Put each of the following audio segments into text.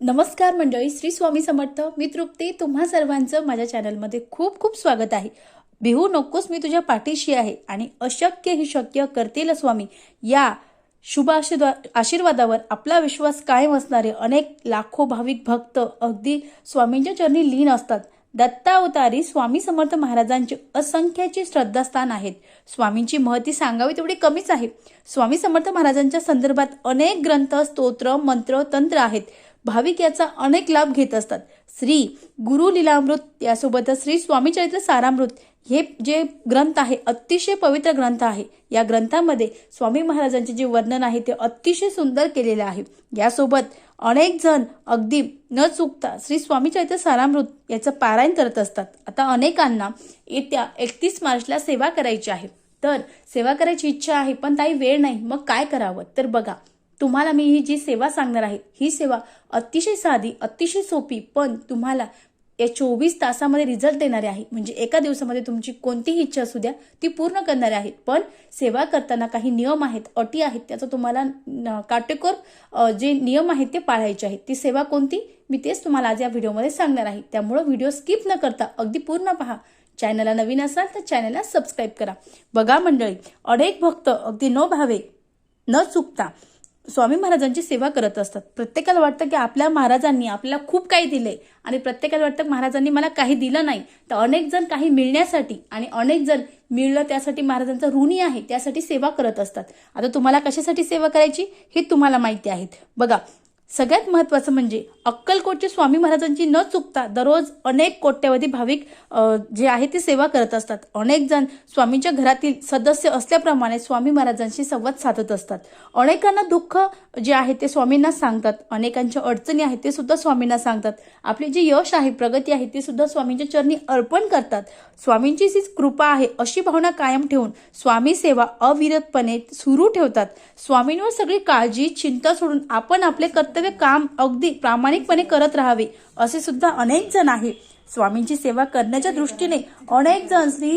नमस्कार मंडळी श्री स्वामी समर्थ. मी तृप्ती. तुम्हा सर्वांचं माझ्या चॅनलमध्ये खूप खूप स्वागत आहे. बिहू नकोस मी तुझ्या पाठीशी आहे आणि अशक्य ही शक्य करतील स्वामी. या शुभ आशीर्वा आशीर्वादावर आपला विश्वास कायम असणारे अनेक लाखो भाविक भक्त अगदी स्वामींच्या चरणी लीन असतात. दत्तावतारी स्वामी समर्थ महाराजांचे असंख्याची श्रद्धास्थान आहेत. स्वामींची महती सांगावी तेवढी कमीच आहे. स्वामी समर्थ महाराजांच्या संदर्भात अनेक ग्रंथ स्तोत्र मंत्र तंत्र आहेत. भाविक याचा अनेक लाभ घेत असतात. श्री गुरु लीलामृत यासोबतच श्री स्वामीचरित्र सारामृत हे जे ग्रंथ आहे अतिशय पवित्र ग्रंथ आहे. या ग्रंथामध्ये स्वामी महाराजांचे जे वर्णन आहे ते अतिशय सुंदर केलेले आहे. यासोबत अनेक जण अगदी न चुकता श्री स्वामीचरित्र सारामृत याचं पारायण करत असतात. आता अनेकांना येत्या एकतीस मार्चला सेवा करायची आहे. तर सेवा करायची इच्छा आहे पण ताई वेळ नाही. मग काय करावं? तर बघा तुम्हाला मी ही जी सेवा सांगणार आहे ही सेवा अतिशय साधी अतिशय सोपी पण तुम्हाला या चोवीस तासामध्ये रिझल्ट देणारे आहे. म्हणजे एका दिवसामध्ये तुमची कोणतीही इच्छा असू द्या ती पूर्ण करणारे आहेत पण सेवा करताना काही नियम आहेत अटी आहेत त्याचा तुम्हाला काटेकोर जे नियम आहेत ते पाळायचे आहेत. ती सेवा कोणती? मी तेच तुम्हाला आज या व्हिडिओमध्ये सांगणार आहे. त्यामुळं व्हिडिओ स्किप न करता अगदी पूर्ण पहा. चॅनलला नवीन असाल तर चॅनलला सबस्क्राईब करा. बघा मंडळी अनेक भक्त अगदी न भावे न चुकता स्वामी महाराजांची सेवा करत असतात. प्रत्येकाला वाटतं की आपल्या महाराजांनी आपल्याला खूप काही दिले आणि प्रत्येकाला वाटतं महाराजांनी मला काही दिलं नाही. तर अनेक जण काही मिळण्यासाठी आणि अनेक जण मिळलं त्यासाठी महाराजांचा ऋणी आहे त्यासाठी सेवा करत असतात. आता तुम्हाला कशासाठी सेवा करायची? हे तुम्हाला माहिती आहेत. बघा सगळ्यात महत्त्वाचं म्हणजे अक्कलकोटचे स्वामी महाराजांची न चुकता दररोज अनेक कोट्यवधी भाविक जे आहे ते सेवा करत असतात. अनेक जण स्वामींच्या घरातील सदस्य असल्याप्रमाणे स्वामी महाराजांशी संवाद साधत असतात. अनेकांना दुःख जे आहे ते स्वामींना सांगतात. अनेकांच्या अडचणी आहेत ते सुद्धा स्वामींना सांगतात. आपले जे यश आहे प्रगती आहे ते सुद्धा स्वामींच्या चरणी अर्पण करतात. स्वामींची जी कृपा आहे अशी भावना कायम ठेवून स्वामी सेवा अविरतपणे सुरू ठेवतात. स्वामींवर सगळी काळजी चिंता सोडून आपण आपले कर्तव्य काम अगदी प्रामाणिकपणे करत राहावे असे सुद्धा अनेक जण आहे स्वामींची सेवा करण्याच्या दृष्टीने अनेक जण श्री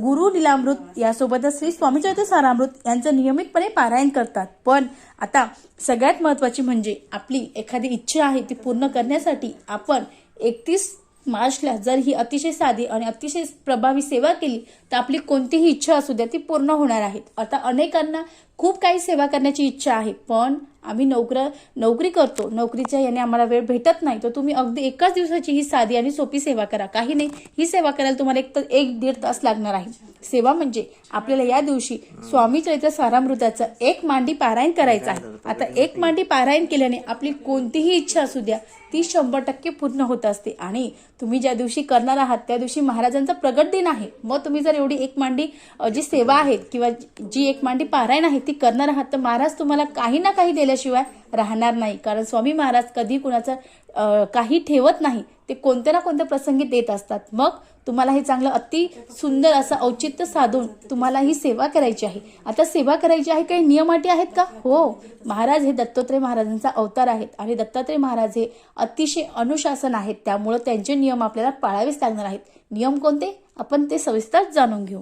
गुरु लीलामृत यासोबतच श्री स्वामीचरित्र सारामृत यांचं नियमितपणे पारायण करतात. पण आता सगळ्यात महत्वाची म्हणजे आपली एखादी इच्छा आहे ती पूर्ण करण्यासाठी आपण एकतीस मार्चला जर ही अतिशय साधी आणि अतिशय प्रभावी सेवा केली तर आपली कोणतीही इच्छा असू द्या ती पूर्ण होणार आहे. आता अनेकांना खूप काही सेवा करण्याची इच्छा आहे पण आम्ही नोकर नोकरी करतो. नोकरीच्या याने आम्हाला वेळ भेटत नाही. तर तुम्ही अगदी एकाच दिवसाची ही साधी आणि सोपी सेवा करा. काही नाही ही सेवा करायला तुम्हाला एक तर एक दीड तास लागणार आहे. सेवा म्हणजे आपल्याला या दिवशी स्वामी चरित्र सारामृताचं एक मांडी पारायण करायचं आहे. आता एक मांडी पारायण केल्याने आपली कोणतीही इच्छा असू द्या ती शंभर टक्के पूर्ण होत असते. आणि तुम्ही ज्या दिवशी करणार आहात त्या दिवशी महाराजांचा प्रगट दिन आहे. मग तुम्ही जर एवढी एक मांडी जी सेवा आहे किंवा जी एक मांडी पारायण आहे ती करणार आहात तर महाराज तुम्हाला काही ना काही दिल्याशिवाय राहणार नाही. कारण स्वामी महाराज कधी कुणाचं काही ठेवत नाही ते कोणत्या ना कोणत्या प्रसंगी देत असतात. मग तुम्हाला हे चांगलं अति सुंदर असं औचित्य साधून तुम्हाला ही सेवा करायची आहे. आता सेवा करायची आहे काही नियम अटी आहेत का? हो. महाराज हे दत्तात्रय महाराजांचा अवतार आहेत आणि दत्तात्रय महाराज हे अतिशय अनुशासन आहेत. त्यामुळं त्यांचे नियम आपल्याला पाळावेच लागणार आहेत. नियम कोणते? आपण ते सविस्तर जाणून घेऊ.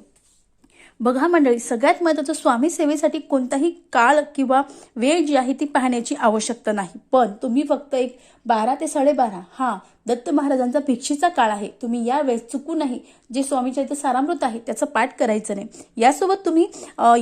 बघा मंडळी सगळ्यात महत्त्वाचं स्वामी सेवेसाठी कोणताही काळ किंवा वेळ जी आहे ती पाहण्याची आवश्यकता नाही. पण तुम्ही फक्त एक बारा ते साडेबारा. हा दत्त महाराजांचा भिक्षेचा काळ आहे. तुम्ही या वेळेस चुकूनही जे स्वामीच्या इथे सारामृत आहे त्याचं पाठ करायचं नाही. यासोबत तुम्ही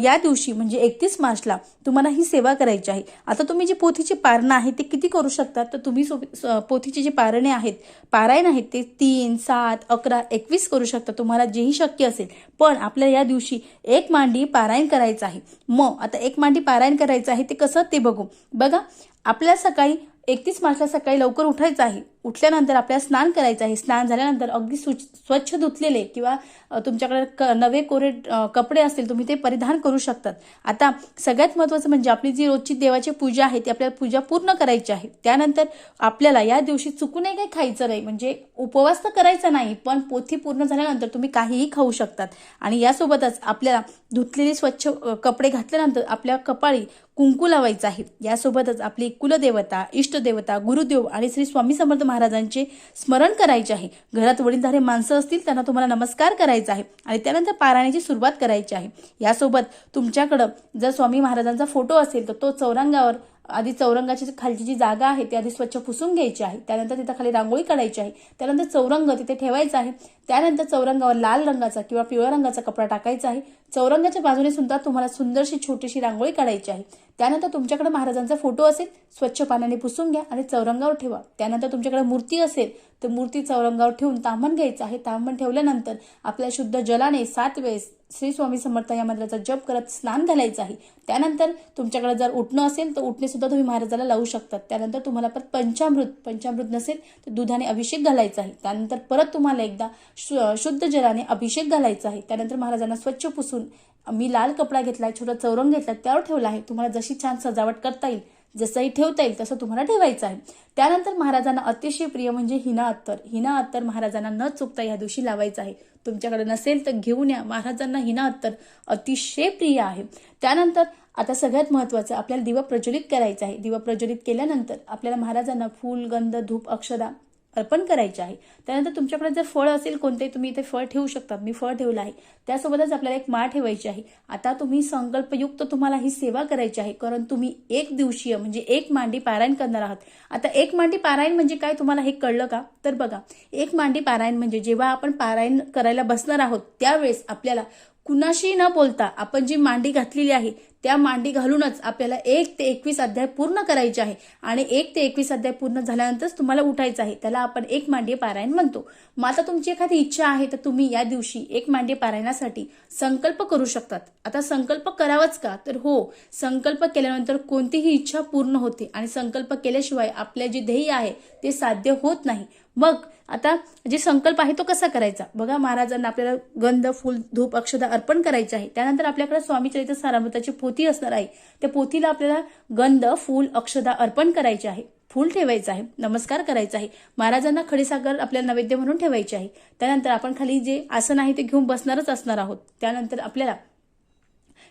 या दिवशी म्हणजे एकतीस मार्चला तुम्हाला ही सेवा करायची आहे. आता तुम्ही जी पोथीची पारणं आहे ते किती करू शकता? तर तुम्ही सो- पोथीची जी पारणे आहेत पारायण आहेत ते तीन सात अकरा एकवीस करू शकता. तुम्हाला जेही शक्य असेल. पण आपल्याला या दिवशी एक मांडी पारायण करायचं आहे. मग आता एक मांडी पारायण करायचं आहे ते कसं? ते बघू. बघा आपल्या सकाळी एकतीस मार्चला सकाळी लवकर उठायचं आहे उठल्यानंतर आपल्याला स्नान करायचं आहे. स्नान झाल्यानंतर अगदी सुच स्वच्छ धुतलेले किंवा तुमच्याकडे क नवे कोरे कपडे असतील तुम्ही ते परिधान करू शकतात. आता सगळ्यात महत्त्वाचं म्हणजे आपली जी रोजची देवाची पूजा आहे ती आपल्याला पूजा पूर्ण करायची आहे. त्यानंतर आपल्याला या दिवशी चुकूनही काही खायचं नाही. म्हणजे उपवास तर करायचा नाही पण पोथी पूर्ण झाल्यानंतर तुम्ही काहीही खाऊ शकतात. आणि यासोबतच आपल्याला धुतलेले स्वच्छ कपडे घातल्यानंतर आपल्या कपाळी कुंकू लावायचं आहे. यासोबतच आपली कुलदेवता इष्टदेवता गुरुदेव आणि श्री स्वामी समर्थ महाराजांचे स्मरण करायचे आहे. घरात वडीलधारे माणसं असतील त्यांना तुम्हाला नमस्कार करायचा आहे आणि त्यानंतर पारायणाची सुरुवात करायची आहे. यासोबत तुमच्याकडं जर स्वामी महाराजांचा फोटो असेल तर तो चौरंगावर आधी चौरंगाची खालची जी जागा आहे ती आधी स्वच्छ पुसून घ्यायची आहे. त्यानंतर तिथं खाली रांगोळी काढायची आहे. त्यानंतर चौरंग तिथे ठेवायचा आहे. त्यानंतर चौरंगावर लाल रंगाचा किंवा पिवळ्या रंगाचा कपडा टाकायचा आहे. चौरंगाच्या बाजूने सुद्धा तुम्हाला सुंदरशी छोटीशी रांगोळी काढायची आहे. त्यानंतर तुमच्याकडे महाराजांचा फोटो असेल स्वच्छ पाण्याने पुसून घ्या आणि चौरंगावर ठेवा. त्यानंतर तुमच्याकडे मूर्ती असेल तर मूर्ती चौरंगावर ठेवून तांबण घ्यायचं आहे. तांबण ठेवल्यानंतर आपल्या शुद्ध जलाने सात वेळेस श्री स्वामी समर्थ या मंत्राचा जप करत स्नान घालायचं आहे. त्यानंतर तुमच्याकडे जर उठणं असेल तर उठणे सुद्धा तुम्ही महाराजाला लावू शकतात. त्यानंतर तुम्हाला परत पंचामृत पंचामृत नसेल तर दुधाने अभिषेक घालायचा आहे. त्यानंतर परत तुम्हाला एकदा शुद्ध जलाने अभिषेक घालायचा आहे. त्यानंतर महाराजांना स्वच्छ पुसून मी लाल कपडा घेतलाय छोटा चौरंग घेतला त्यावर ठेवला आहे. तुम्हाला जशी छान सजावट करता येईल जसंही ठेवता येईल तसं तुम्हाला ठेवायचं आहे. त्यानंतर महाराजांना अतिशय प्रिय म्हणजे हिना अत्तर. हिना अत्तर महाराजांना न चुकता या दिवशी लावायचं आहे. तुमच्याकडे नसेल तर घेऊन या. महाराजांना हिना अत्तर अतिशय प्रिय आहे. त्यानंतर आता सगळ्यात महत्त्वाचं आपल्याला दिवा प्रज्वलित करायचा आहे. दिवा प्रज्वलित केल्यानंतर आपल्याला महाराजांना फूल गंध धूप अक्षदा अर्पण करायचे आहे. त्यानंतर तुमच्याकडे जर फळ असेल कोणते तुम्ही इथे फळ ठेवू शकता. मी फळ ठेवलं आहे. त्यासोबतच आपल्याला एक माळ ठेवायची आहे. आता तुम्ही संकल्पयुक्त तुम्हाला ही सेवा करायची आहे. कारण तुम्ही एक दिवशीय म्हणजे एक मांडी पारायण करणार आहात. आता एक मांडी पारायण म्हणजे काय? तुम्हाला हे कळलं का? तर बघा एक मांडी पारायण म्हणजे जेव्हा आपण पारायण करायला बसणार आहोत त्यावेळेस आपल्याला कुणाशी न बोलता आपण जी मांडी घातलेली आहे त्या मांडी घालूनच आपल्याला एक ते एकवीस अध्याय पूर्ण करायचे आहे. आणि एक ते एकवीस अध्याय पूर्ण झाल्यानंतरच तुम्हाला उठायचं आहे. त्याला आपण एक मांडी पारायण म्हणतो. मग आता तुमची एखादी इच्छा आहे तर तुम्ही या दिवशी एक मांडी पारायणासाठी संकल्प करू शकतात. आता संकल्प करावाच का? तर हो संकल्प केल्यानंतर कोणतीही इच्छा पूर्ण होते आणि संकल्प केल्याशिवाय आपले जे ध्येय आहे ते साध्य होत नाही. मग आता जे संकल्प आहे तो कसा करायचा? बघा महाराजांना आपल्याला गंध फुल धूप अक्षदा अर्पण करायचे आहे. त्यानंतर आपल्याकडे स्वामी चरित्र सारामृताची पोथी असणार आहे. त्या पोथीला आपल्याला गंध फूल अक्षदा अर्पण करायचे आहे. फूल ठेवायचं आहे. नमस्कार करायचा आहे. महाराजांना खडीसागर आपल्याला नैवेद्य म्हणून ठेवायचे आहे. त्यानंतर आपण खाली जे आसन आहे ते घेऊन बसणारच असणार आहोत. त्यानंतर आपल्याला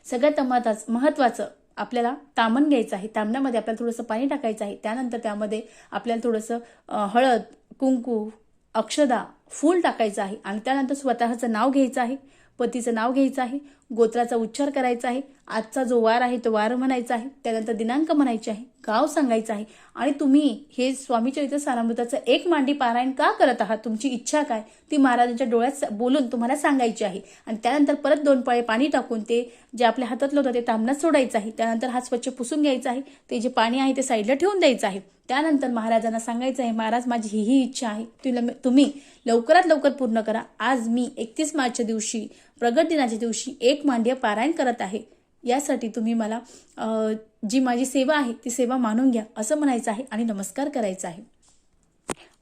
सगळ्यात महत्वाचं महत्वाचं आपल्याला तामण घ्यायचं आहे. तामणामध्ये आपल्याला थोडंसं पाणी टाकायचं आहे. त्यानंतर त्यामध्ये आपल्याला थोडंसं हळद कुंकू अक्षदा फूल टाकायचं आहे. आणि त्यानंतर स्वतःचं नाव घ्यायचं आहे. पतीचं नाव घ्यायचं आहे गोत्राचा उच्चार करायचा आहे आजचा जो वार आहे तो वार म्हणायचा आहे त्यानंतर दिनांक म्हणायचे आहे. गाव सांगायचं आहे. आणि तुम्ही हे स्वामी चरित्र सारामृताचं एक मांडी पारायण का करत आहात? तुमची इच्छा काय? ती महाराजांच्या डोळ्यात बोलून तुम्हाला सांगायची आहे. आणि त्यानंतर परत दोन पळे पाणी टाकून ते जे आपल्या हातातलं होतं ते तांबण्यात सोडायचं आहे. त्यानंतर हात स्वच्छ पुसून घ्यायचा आहे. ते जे पाणी आहे ते साईडला ठेवून द्यायचं आहे. त्यानंतर महाराजांना सांगायचं आहे महाराज माझी ही ही इच्छा आहे. तुला तुम्ही लवकरात लवकर पूर्ण करा. आज मी एकतीस मार्चच्या दिवशी प्रगट दिनाच्या दिवशी एक मांड्य पारायण करत आहे. यासाठी तुम्ही मला जी माझी सेवा आहे ती सेवा मानून घ्या असं म्हणायचं आहे आणि नमस्कार करायचा आहे.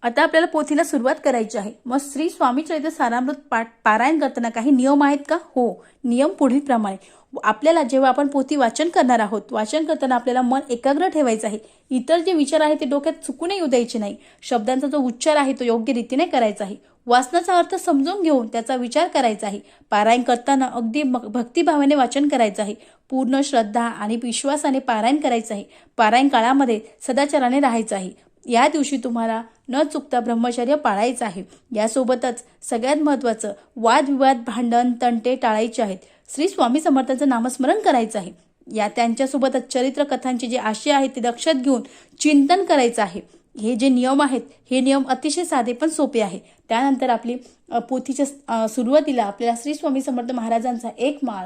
आता आपल्याला पोथीला सुरुवात करायची आहे. मग श्री स्वामी चरित्र सारामृत पाठ पारायण करताना काही नियम आहेत का? हो नियम पुढील प्रमाणे आपल्याला जेव्हा आपण पोथी वाचन करणार आहोत वाचन करताना आपल्याला मन एकाग्र ठेवायचं आहे. इतर जे विचार आहे ते डोक्यात चुकूनही येऊ द्यायचे नाही. शब्दांचा जो उच्चार आहे तो योग्य रीतीने करायचा आहे. वाचनाचा अर्थ समजून घेऊन त्याचा विचार करायचा आहे. पारायण करताना अगदी भक्तिभावाने वाचन करायचं आहे. पूर्ण श्रद्धा आणि विश्वासाने पारायण करायचं आहे. पारायण काळामध्ये सदाचाराने राहायचं आहे. या दिवशी तुम्हाला न चुकता ब्रह्मचर्य पाळायचं आहे. यासोबतच सगळ्यात महत्त्वाचं वादविवाद भांडण तंटे टाळायचे आहेत. श्री स्वामी समर्थांचं नामस्मरण करायचं आहे. या त्यांच्यासोबतच चरित्र कथांचे जे आशय आहेत ते लक्षात घेऊन चिंतन करायचं आहे. हे जे नियम आहेत हे नियम अतिशय साधे पण सोपे आहे. त्यानंतर आपली पोथीच्या सुरुवातीला आपल्याला श्री स्वामी समर्थ महाराजांचा एक माळ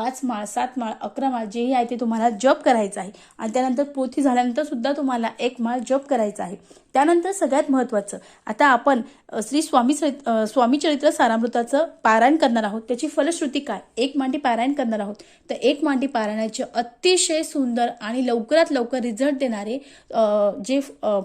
पाच माळ सात माळ अकरा माळ जेही आहे ते तुम्हाला जप करायचं आहे. आणि त्यानंतर पोथी झाल्यानंतर सुद्धा तुम्हाला एक माळ जप करायचा आहे. त्यानंतर सगळ्यात महत्त्वाचं आता आपण श्री स्वामी स्वामी चरित्र सारामृताचं पारायण करणार आहोत. त्याची फलश्रुती काय? एक मांडी पारायण करणार आहोत. तर एक मांडी पारायणाचे अतिशय सुंदर आणि लवकरात लवकर रिझल्ट देणारे जे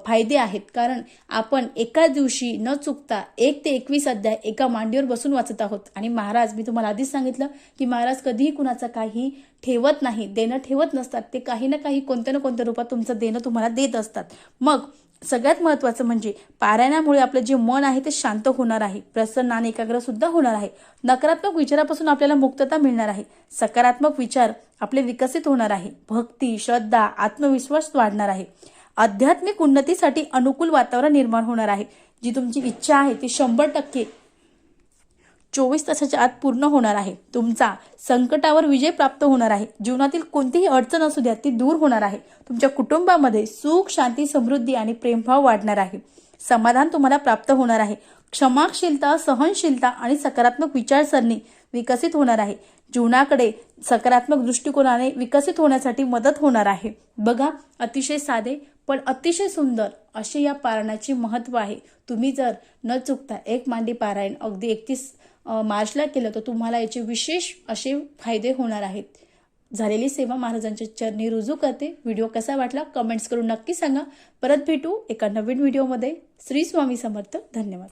फायदे आहेत. कारण आपण एका दिवशी न चुकता एक ते एकवीस अध्याय एका मांडीवर बसून वाचत आहोत. आणि महाराज मी तुम्हाला आधीच सांगितलं की महाराज कधीही कुणाचं काही ठेवत नाही देणं ठेवत नसतात ते काही ना काही कोणत्या ना कोणत्या रूपात तुमचं देणं तुम्हाला देत असतात. मग सगळ्यात महत्त्वाचं म्हणजे पारायणामुळे आपलं जे मन आहे ते शांत होणार आहे प्रसन्न आणि एकाग्र सुद्धा होणार आहे. नकारात्मक विचारापासून आपल्याला मुक्तता मिळणार आहे. सकारात्मक विचार आपले विकसित होणार आहे. भक्ती श्रद्धा आत्मविश्वास वाढणार आहे. आध्यात्मिक उन्नतीसाठी अनुकूल वातावरण निर्माण होणार आहे. जी तुमची इच्छा आहे ती शंभर टक्के चोवीस तासाच्या आत पूर्ण होणार आहे. तुमचा संकटावर विजय प्राप्त होणार आहे. जीवनातील कोणतीही अडचण असू द्या ती दूर होणार आहे. तुमच्या कुटुंबामध्ये सुख शांती समृद्धी आणि प्रेमभाव वाढणार आहे. समाधान तुम्हाला प्राप्त होणार आहे. क्षमाशीलता सहनशीलता आणि सकारात्मक विचारसरणी विकसित होणार आहे. जीवनाकडे सकारात्मक दृष्टिकोनाने विकसित होण्यासाठी मदत होणार आहे. बघा अतिशय साधे पण अतिशय सुंदर असे या पारायणाचे महत्त्व आहे. तुम्ही जर न चुकता एक मांडी पारायण अगदी एकतीस मार्चला केलं तर तुम्हाला याचे विशेष असे फायदे होणार आहेत. झालेली सेवा महाराजांच्या चरणी रुजू करते. व्हिडिओ कसा वाटला कमेंट्स करून नक्की सांगा. परत भेटू एका नवीन व्हिडिओमध्ये. श्री स्वामी समर्थ धन्यवाद.